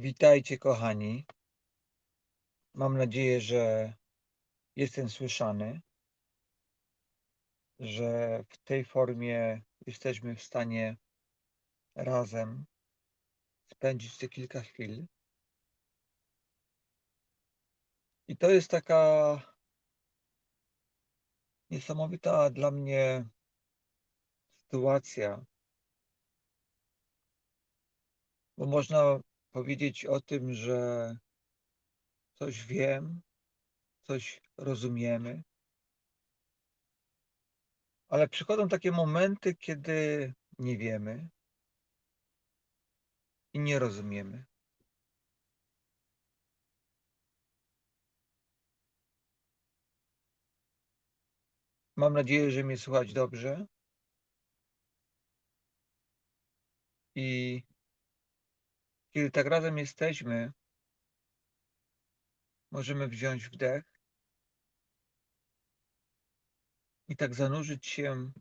Witajcie, kochani. Mam nadzieję, że jestem słyszany, że w tej formie jesteśmy w stanie razem spędzić te kilka chwil. I to jest taka niesamowita dla mnie sytuacja, bo można powiedzieć o tym, że coś wiem, coś rozumiemy, ale przychodzą takie momenty, kiedy nie wiemy i nie rozumiemy. Mam nadzieję, że mnie słychać dobrze. I kiedy tak razem jesteśmy, możemy wziąć wdech i tak zanurzyć się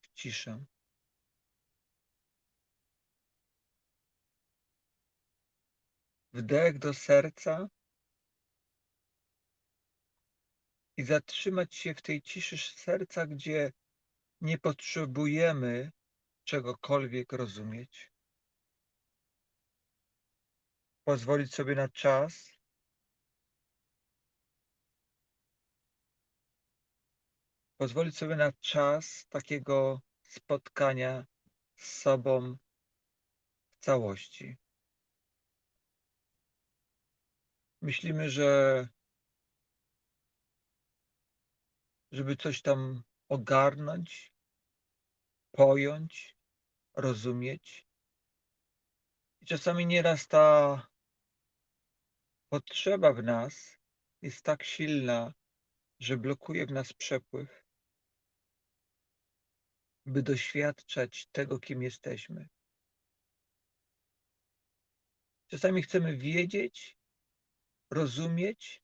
w ciszę. Wdech do serca i zatrzymać się w tej ciszy serca, gdzie nie potrzebujemy czegokolwiek rozumieć. Pozwolić sobie na czas, pozwolić sobie na czas takiego spotkania z sobą w całości. Myślimy, że żeby coś tam ogarnąć, pojąć, rozumieć. I czasami nieraz ta potrzeba w nas jest tak silna, że blokuje w nas przepływ, by doświadczać tego, kim jesteśmy. Czasami chcemy wiedzieć, rozumieć,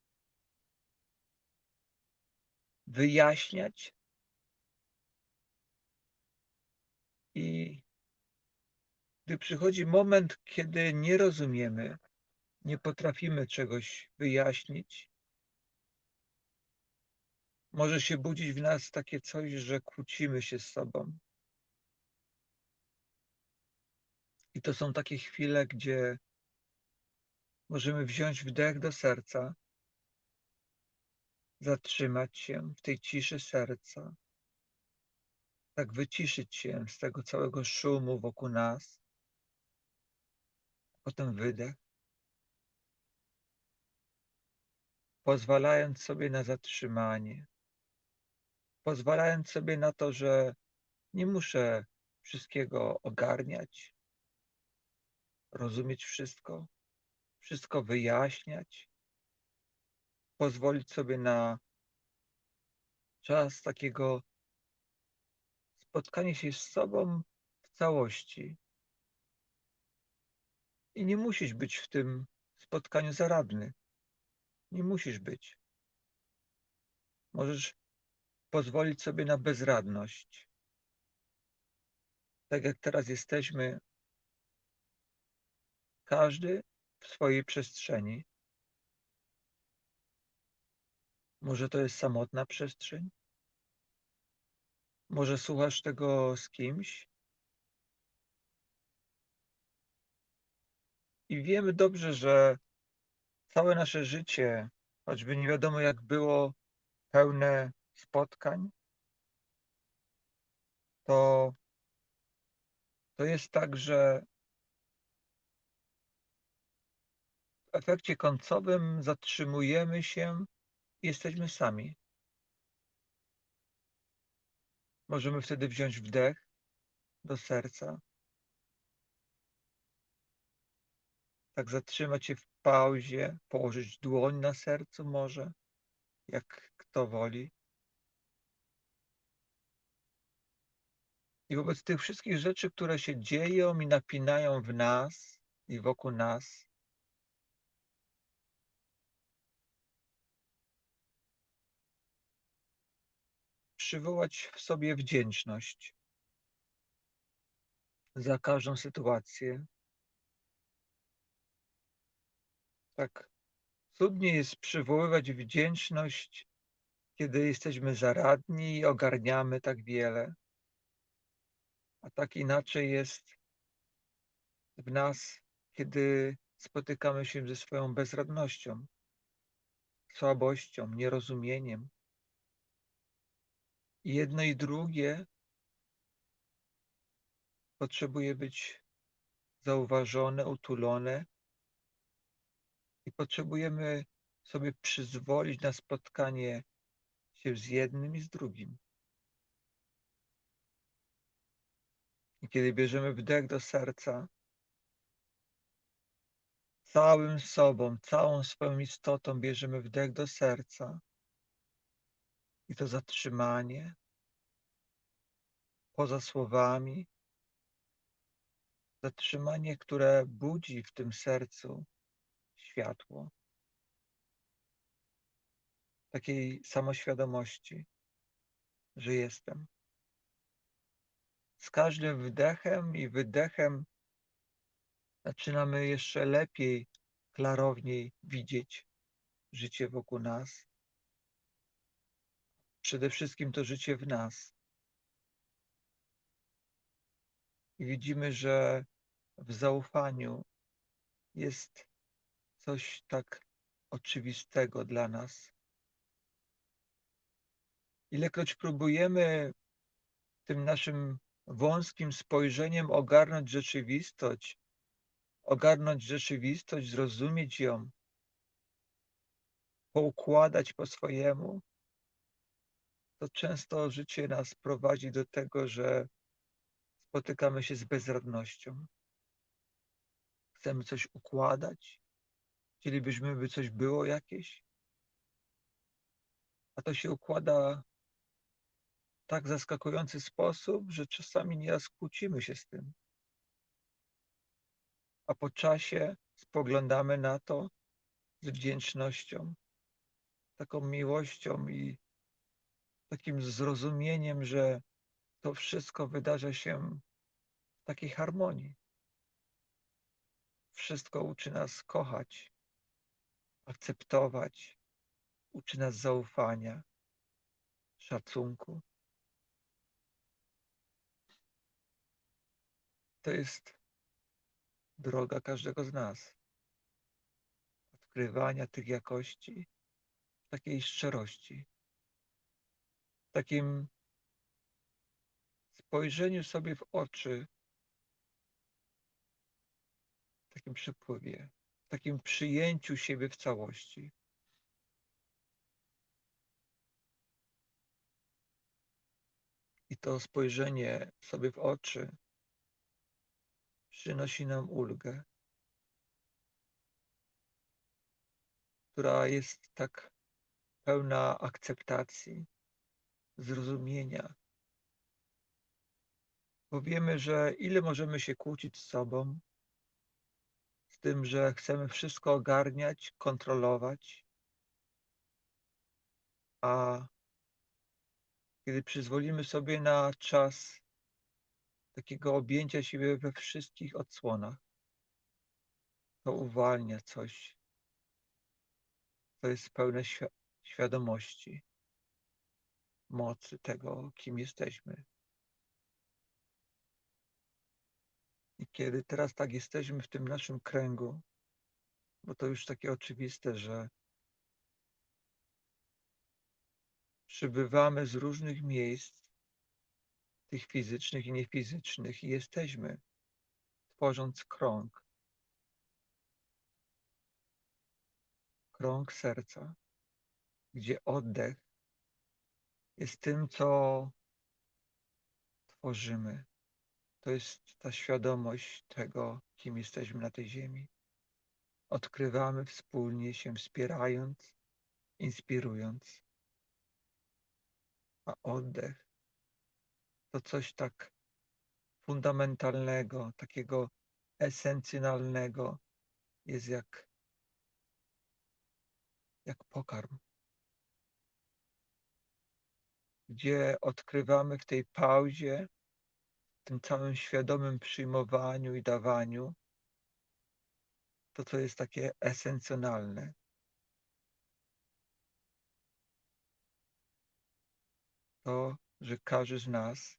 wyjaśniać i gdy przychodzi moment, kiedy nie rozumiemy, nie potrafimy czegoś wyjaśnić, może się budzić w nas takie coś, że kłócimy się z sobą. I to są takie chwile, gdzie możemy wziąć wdech do serca, zatrzymać się w tej ciszy serca, tak wyciszyć się z tego całego szumu wokół nas, potem wydech, pozwalając sobie na zatrzymanie, pozwalając sobie na to, że nie muszę wszystkiego ogarniać, rozumieć wszystko, wszystko wyjaśniać, pozwolić sobie na czas takiego spotkania się z sobą w całości. I nie musisz być w tym spotkaniu zaradny. Nie musisz być. Możesz pozwolić sobie na bezradność. Tak jak teraz jesteśmy, każdy w swojej przestrzeni. Może to jest samotna przestrzeń? Może słuchasz tego z kimś? I wiemy dobrze, że całe nasze życie, choćby nie wiadomo jak było pełne spotkań, to, to jest tak, że w efekcie końcowym zatrzymujemy się i jesteśmy sami. Możemy wtedy wziąć wdech do serca, tak zatrzymać się w pauzie, położyć dłoń na sercu może, jak kto woli. I wobec tych wszystkich rzeczy, które się dzieją i napinają w nas i wokół nas, przywołać w sobie wdzięczność za każdą sytuację, Tak cudnie jest przywoływać wdzięczność, kiedy jesteśmy zaradni i ogarniamy tak wiele. A tak inaczej jest w nas, kiedy spotykamy się ze swoją bezradnością, słabością, nierozumieniem. I jedno i drugie potrzebuje być zauważone, utulone i potrzebujemy sobie przyzwolić na spotkanie się z jednym i z drugim. I kiedy bierzemy wdech do serca, całym sobą, całą swoją istotą bierzemy wdech do serca i to zatrzymanie poza słowami, zatrzymanie, które budzi w tym sercu światło takiej samoświadomości, że jestem. Z każdym wdechem i wydechem zaczynamy jeszcze lepiej, klarowniej widzieć życie wokół nas. Przede wszystkim to życie w nas. I widzimy, że w zaufaniu jest coś tak oczywistego dla nas. Ilekroć próbujemy tym naszym wąskim spojrzeniem ogarnąć rzeczywistość, ogarnąć rzeczywistość, zrozumieć ją, poukładać po swojemu, to często życie nas prowadzi do tego, że spotykamy się z bezradnością. Chcemy coś układać, chcielibyśmy, by coś było jakieś, a to się układa w tak zaskakujący sposób, że czasami nieraz kłócimy się z tym. A po czasie spoglądamy na to z wdzięcznością, taką miłością i takim zrozumieniem, że to wszystko wydarza się w takiej harmonii. Wszystko uczy nas kochać, akceptować, uczy nas zaufania, szacunku. To jest droga każdego z nas. Odkrywania tych jakości takiej szczerości, takim spojrzeniu sobie w oczy, takim przepływie, takim przyjęciu siebie w całości. I to spojrzenie sobie w oczy przynosi nam ulgę, która jest tak pełna akceptacji, zrozumienia. Bo wiemy, że ile możemy się kłócić z sobą, tym, że chcemy wszystko ogarniać, kontrolować, a kiedy przyzwolimy sobie na czas takiego objęcia siebie we wszystkich odsłonach, to uwalnia coś, co jest pełne świ świadomości, mocy tego, kim jesteśmy. I kiedy teraz tak jesteśmy w tym naszym kręgu, bo to już takie oczywiste, że przybywamy z różnych miejsc, tych fizycznych i niefizycznych i jesteśmy, tworząc krąg. Krąg serca, gdzie oddech jest tym, co tworzymy. To jest ta świadomość tego, kim jesteśmy na tej ziemi. Odkrywamy wspólnie się, wspierając, inspirując. A oddech to coś tak fundamentalnego, takiego esencjonalnego jest jak, jak pokarm, gdzie odkrywamy w tej pauzie, tym całym świadomym przyjmowaniu i dawaniu, to, co jest takie esencjonalne. To, że każdy z nas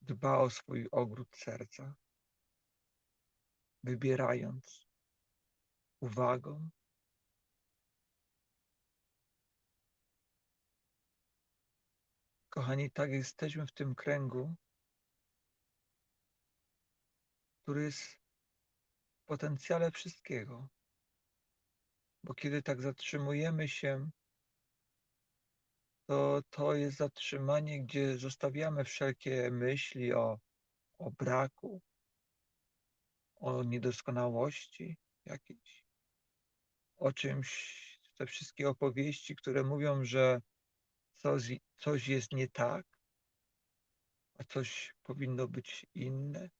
dba o swój ogród serca, wybierając uwagą, Kochani, tak jesteśmy w tym kręgu, który jest w potencjale wszystkiego. Bo kiedy tak zatrzymujemy się, to to jest zatrzymanie, gdzie zostawiamy wszelkie myśli o, o braku, o niedoskonałości jakiejś, o czymś, te wszystkie opowieści, które mówią, że coś, coś jest nie tak, a coś powinno być inne.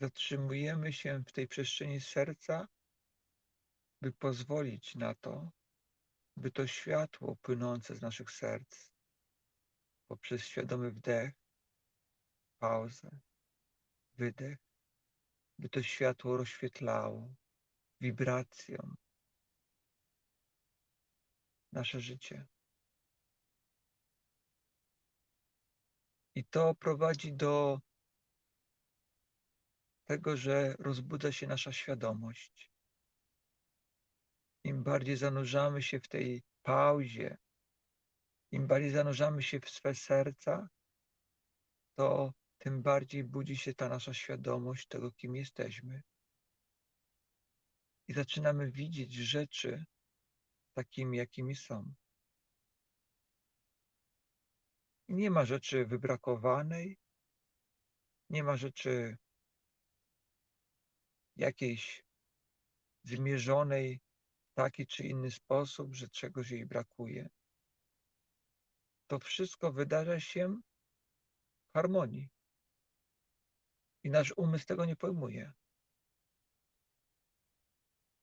Zatrzymujemy się w tej przestrzeni serca, by pozwolić na to, by to światło płynące z naszych serc poprzez świadomy wdech, pauzę, wydech, by to światło rozświetlało wibracją nasze życie. I to prowadzi do tego, że rozbudza się nasza świadomość. Im bardziej zanurzamy się w tej pauzie, im bardziej zanurzamy się w swe serca, to tym bardziej budzi się ta nasza świadomość tego, kim jesteśmy. I zaczynamy widzieć rzeczy takimi, jakimi są. Nie ma rzeczy wybrakowanej, nie ma rzeczy jakiejś zmierzonej w taki czy inny sposób, że czegoś jej brakuje. To wszystko wydarza się w harmonii. I nasz umysł tego nie pojmuje.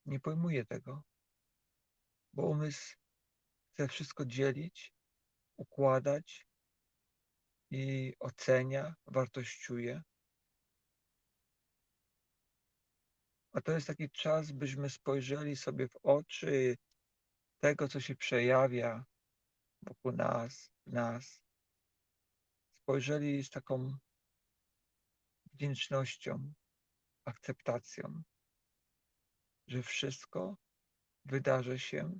Nie pojmuje tego, bo umysł chce wszystko dzielić, układać, i ocenia, wartościuje. A to jest taki czas, byśmy spojrzeli sobie w oczy tego, co się przejawia wokół nas, nas. Spojrzeli z taką wdzięcznością, akceptacją, że wszystko wydarzy się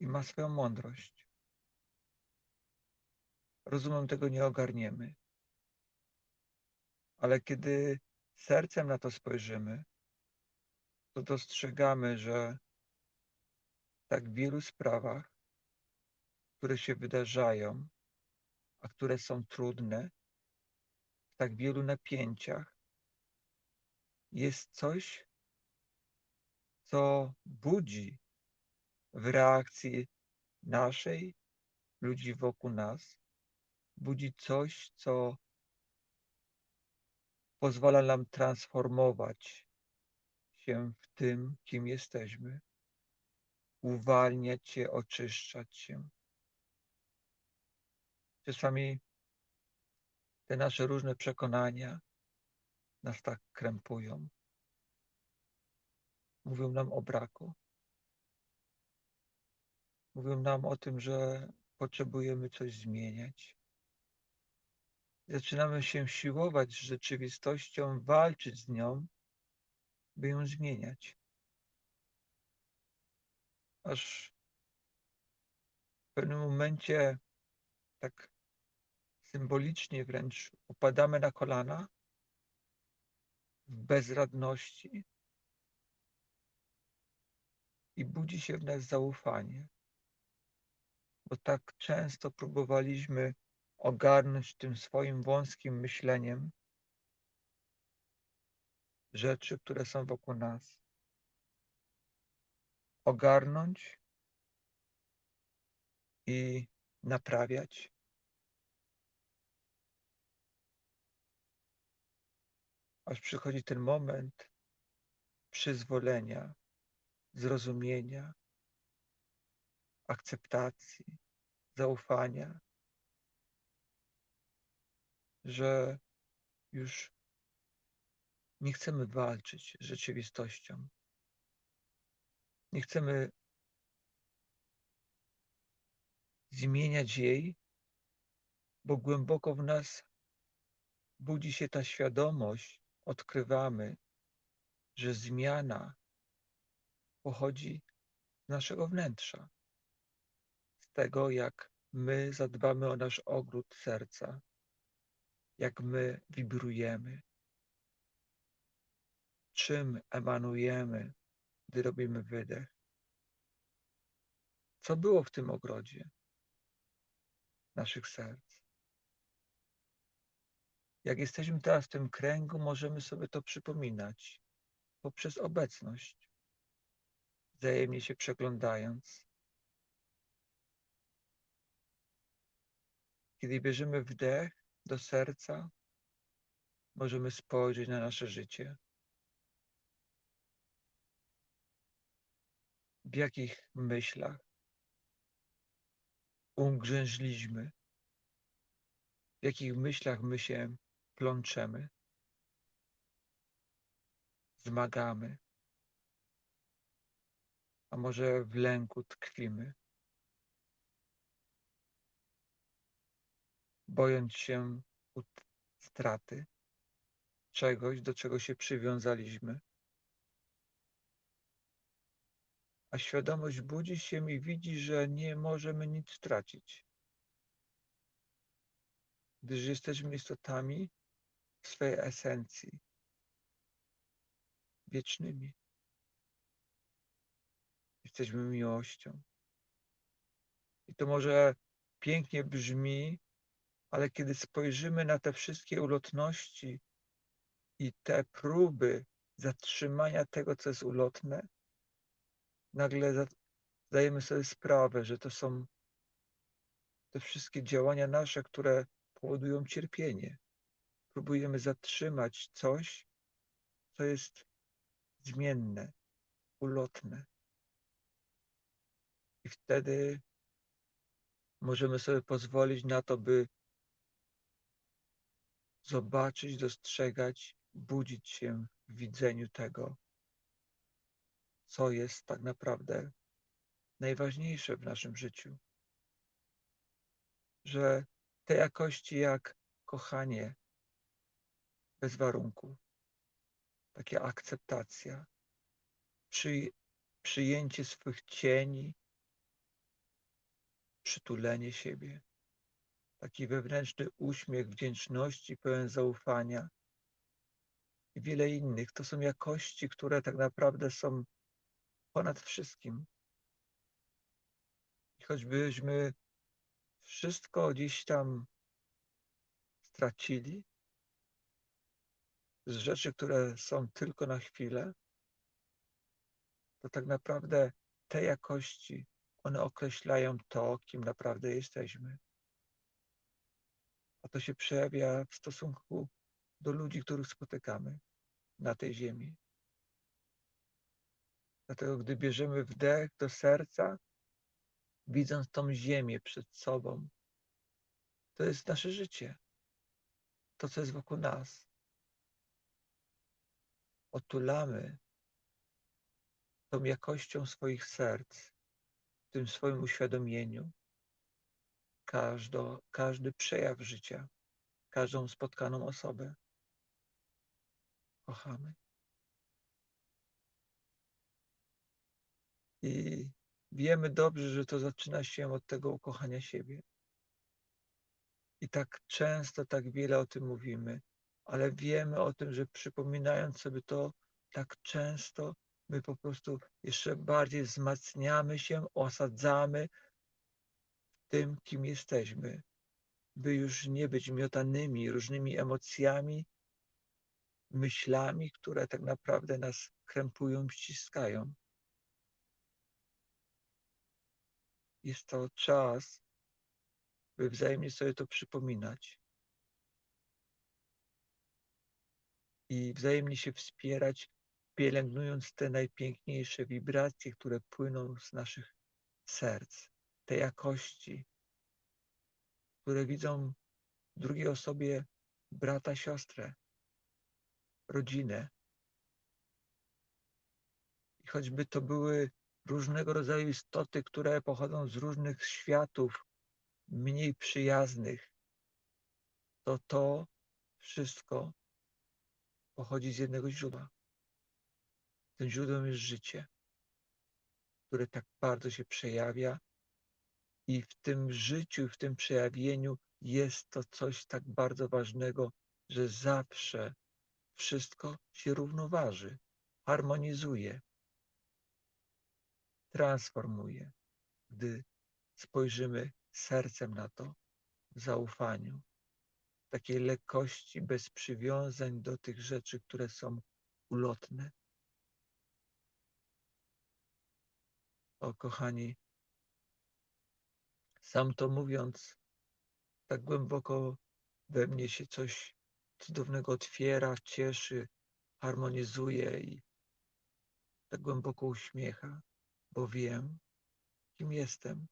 i ma swoją mądrość rozumem tego nie ogarniemy. Ale kiedy sercem na to spojrzymy, to dostrzegamy, że w tak wielu sprawach, które się wydarzają, a które są trudne, w tak wielu napięciach, jest coś, co budzi w reakcji naszej, ludzi wokół nas, budzi coś, co pozwala nam transformować się w tym, kim jesteśmy, uwalniać się, oczyszczać się. Czasami te nasze różne przekonania nas tak krępują. Mówią nam o braku. Mówią nam o tym, że potrzebujemy coś zmieniać. Zaczynamy się siłować z rzeczywistością, walczyć z nią, by ją zmieniać. Aż w pewnym momencie, tak symbolicznie wręcz, upadamy na kolana w bezradności i budzi się w nas zaufanie, bo tak często próbowaliśmy ogarnąć tym swoim wąskim myśleniem rzeczy, które są wokół nas. Ogarnąć i naprawiać. Aż przychodzi ten moment przyzwolenia, zrozumienia, akceptacji, zaufania, że już nie chcemy walczyć z rzeczywistością. Nie chcemy zmieniać jej, bo głęboko w nas budzi się ta świadomość, odkrywamy, że zmiana pochodzi z naszego wnętrza, z tego, jak my zadbamy o nasz ogród serca, jak my wibrujemy, czym emanujemy, gdy robimy wydech. Co było w tym ogrodzie naszych serc? Jak jesteśmy teraz w tym kręgu, możemy sobie to przypominać poprzez obecność, wzajemnie się przeglądając. Kiedy bierzemy wdech do serca, możemy spojrzeć na nasze życie. W jakich myślach ugrzęźliśmy, w jakich myślach my się plączemy, zmagamy, a może w lęku tkwimy, bojąc się straty czegoś, do czego się przywiązaliśmy. A świadomość budzi się i widzi, że nie możemy nic stracić, gdyż jesteśmy istotami w swej esencji wiecznymi. Jesteśmy miłością. I to może pięknie brzmi, ale kiedy spojrzymy na te wszystkie ulotności i te próby zatrzymania tego, co jest ulotne, nagle zdajemy sobie sprawę, że to są te wszystkie działania nasze, które powodują cierpienie. Próbujemy zatrzymać coś, co jest zmienne, ulotne. I wtedy możemy sobie pozwolić na to, by zobaczyć, dostrzegać, budzić się w widzeniu tego, co jest tak naprawdę najważniejsze w naszym życiu. Że te jakości jak kochanie bez warunku, taka akceptacja, przy, przyjęcie swych cieni, przytulenie siebie, taki wewnętrzny uśmiech wdzięczności, pełen zaufania i wiele innych. To są jakości, które tak naprawdę są ponad wszystkim. I choćbyśmy wszystko gdzieś tam stracili, z rzeczy, które są tylko na chwilę, to tak naprawdę te jakości, one określają to, kim naprawdę jesteśmy. A to się przejawia w stosunku do ludzi, których spotykamy na tej ziemi. Dlatego, gdy bierzemy wdech do serca, widząc tą ziemię przed sobą, to jest nasze życie. To, co jest wokół nas. Otulamy tą jakością swoich serc, w tym swoim uświadomieniu, każdo, każdy przejaw życia, każdą spotkaną osobę. Kochamy. I wiemy dobrze, że to zaczyna się od tego ukochania siebie. I tak często, tak wiele o tym mówimy, ale wiemy o tym, że przypominając sobie to tak często, my po prostu jeszcze bardziej wzmacniamy się, osadzamy tym, kim jesteśmy, by już nie być miotanymi różnymi emocjami, myślami, które tak naprawdę nas krępują, ściskają. Jest to czas, by wzajemnie sobie to przypominać i wzajemnie się wspierać, pielęgnując te najpiękniejsze wibracje, które płyną z naszych serc, te jakości, które widzą w drugiej osobie brata, siostrę, rodzinę. I choćby to były różnego rodzaju istoty, które pochodzą z różnych światów, mniej przyjaznych, to to wszystko pochodzi z jednego źródła. Tym źródłem jest życie, które tak bardzo się przejawia i w tym życiu, w tym przejawieniu jest to coś tak bardzo ważnego, że zawsze wszystko się równoważy, harmonizuje, transformuje, gdy spojrzymy sercem na to w zaufaniu, w takiej lekkości, bez przywiązań do tych rzeczy, które są ulotne. O kochani, sam to mówiąc, tak głęboko we mnie się coś cudownego otwiera, cieszy, harmonizuje i tak głęboko uśmiecha, bo wiem, kim jestem.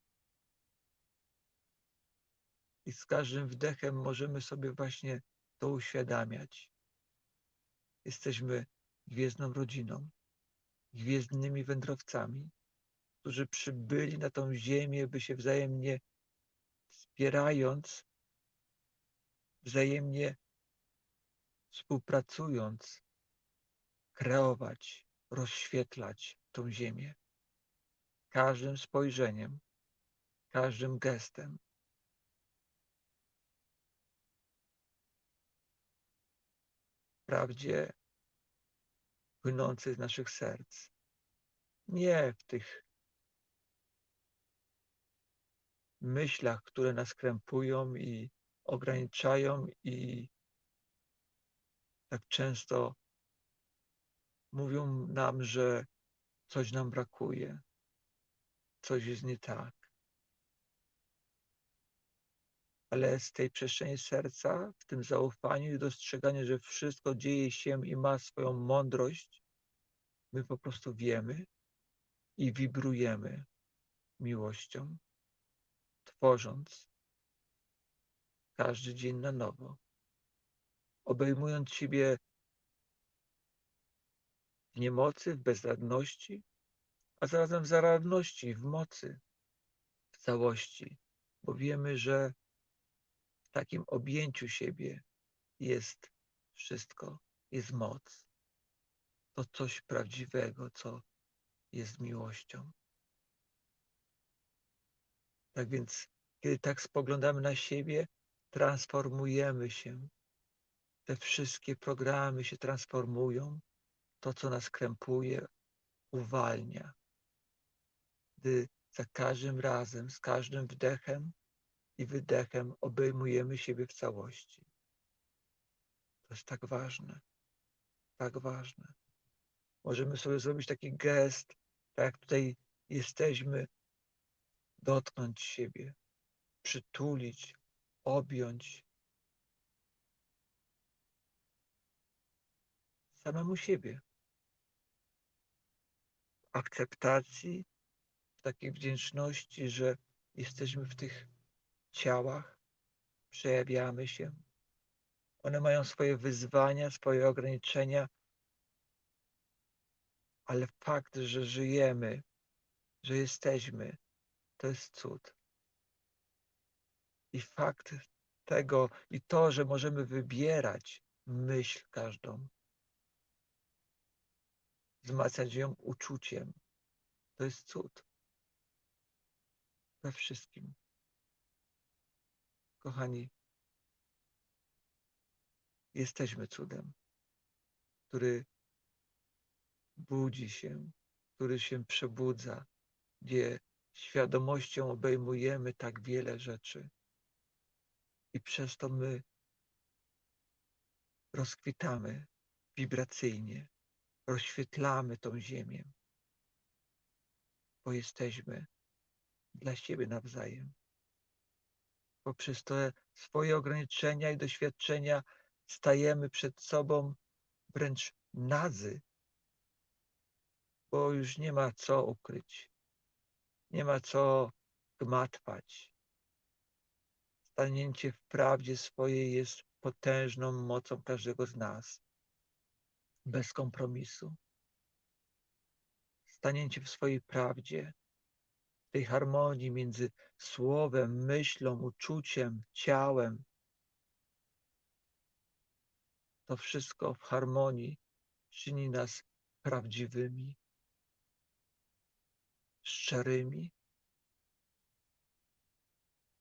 I z każdym wdechem możemy sobie właśnie to uświadamiać. Jesteśmy gwiezdną rodziną, gwiezdnymi wędrowcami, którzy przybyli na tą ziemię, by się wzajemnie wspierając, wzajemnie współpracując, kreować, rozświetlać tą ziemię. Każdym spojrzeniem, każdym gestem. Wprawdzie płynący z naszych serc. Nie w tych myślach, które nas krępują i ograniczają i tak często mówią nam, że coś nam brakuje, coś jest nie tak. Ale z tej przestrzeni serca, w tym zaufaniu i dostrzeganiu, że wszystko dzieje się i ma swoją mądrość, my po prostu wiemy i wibrujemy miłością, tworząc każdy dzień na nowo obejmując siebie w niemocy, w bezradności, a zarazem w zaradności, w mocy, w całości, bo wiemy, że w takim objęciu siebie jest wszystko, jest moc. To coś prawdziwego, co jest miłością. Tak więc, kiedy tak spoglądamy na siebie, transformujemy się te wszystkie programy się transformują, to, co nas krępuje, uwalnia. Gdy za każdym razem, z każdym wdechem i wydechem obejmujemy siebie w całości. To jest tak ważne, tak ważne. Możemy sobie zrobić taki gest, tak jak tutaj jesteśmy, dotknąć siebie, przytulić, objąć, samemu siebie. W akceptacji, w takiej wdzięczności, że jesteśmy w tych ciałach, przejawiamy się. One mają swoje wyzwania, swoje ograniczenia, ale fakt, że żyjemy, że jesteśmy, to jest cud. I fakt tego, i to, że możemy wybierać myśl każdą, wzmacniać ją uczuciem. To jest cud. We wszystkim. Kochani, jesteśmy cudem, który budzi się, który się przebudza, gdzie świadomością obejmujemy tak wiele rzeczy. I przez to my rozkwitamy wibracyjnie, rozświetlamy tą ziemię, bo jesteśmy dla siebie nawzajem. Poprzez te swoje ograniczenia i doświadczenia stajemy przed sobą wręcz nadzy, bo już nie ma co ukryć, nie ma co gmatwać. Stanięcie w prawdzie swojej jest potężną mocą każdego z nas bez kompromisu. Stanięcie w swojej prawdzie, w tej harmonii między słowem, myślą, uczuciem, ciałem. To wszystko w harmonii czyni nas prawdziwymi, szczerymi,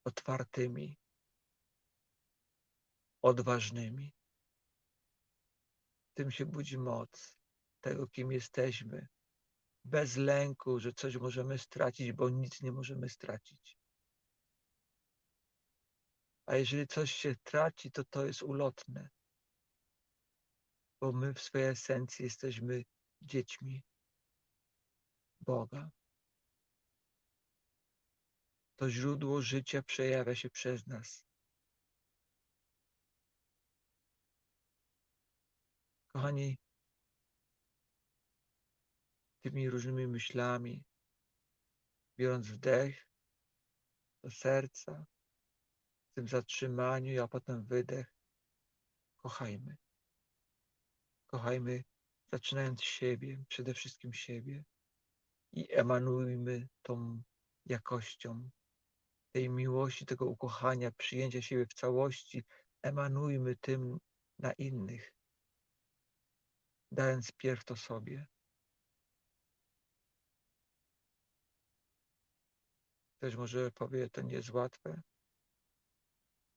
otwartymi, odważnymi. W tym się budzi moc tego, kim jesteśmy, bez lęku, że coś możemy stracić, bo nic nie możemy stracić. A jeżeli coś się traci, to to jest ulotne, bo my w swojej esencji jesteśmy dziećmi Boga. To źródło życia przejawia się przez nas. Kochani, tymi różnymi myślami, biorąc wdech do serca, w tym zatrzymaniu, a potem wydech, kochajmy. Kochajmy, zaczynając siebie, przede wszystkim siebie i emanujmy tą jakością tej miłości, tego ukochania, przyjęcia siebie w całości, emanujmy tym na innych, dając pierw to sobie. Ktoś może powie, to nie jest łatwe.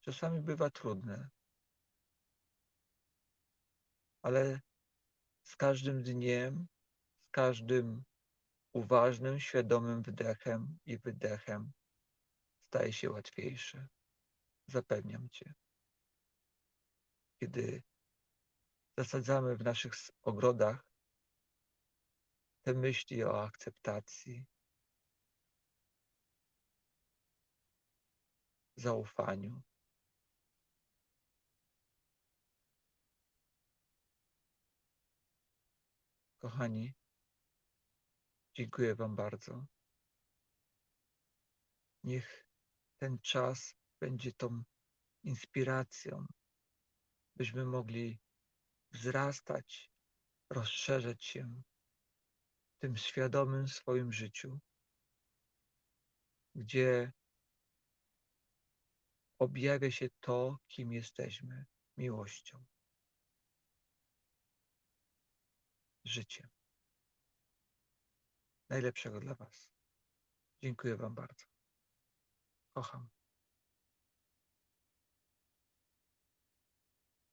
Czasami bywa trudne, ale z każdym dniem, z każdym uważnym, świadomym wdechem i wydechem staje się łatwiejsze. Zapewniam Cię. Kiedy zasadzamy w naszych ogrodach te myśli o akceptacji, zaufaniu, Kochani, dziękuję Wam bardzo. Niech ten czas będzie tą inspiracją, byśmy mogli wzrastać, rozszerzać się w tym świadomym swoim życiu, gdzie objawia się to, kim jesteśmy miłością. Życiem. Najlepszego dla Was. Dziękuję Wam bardzo. Chacham.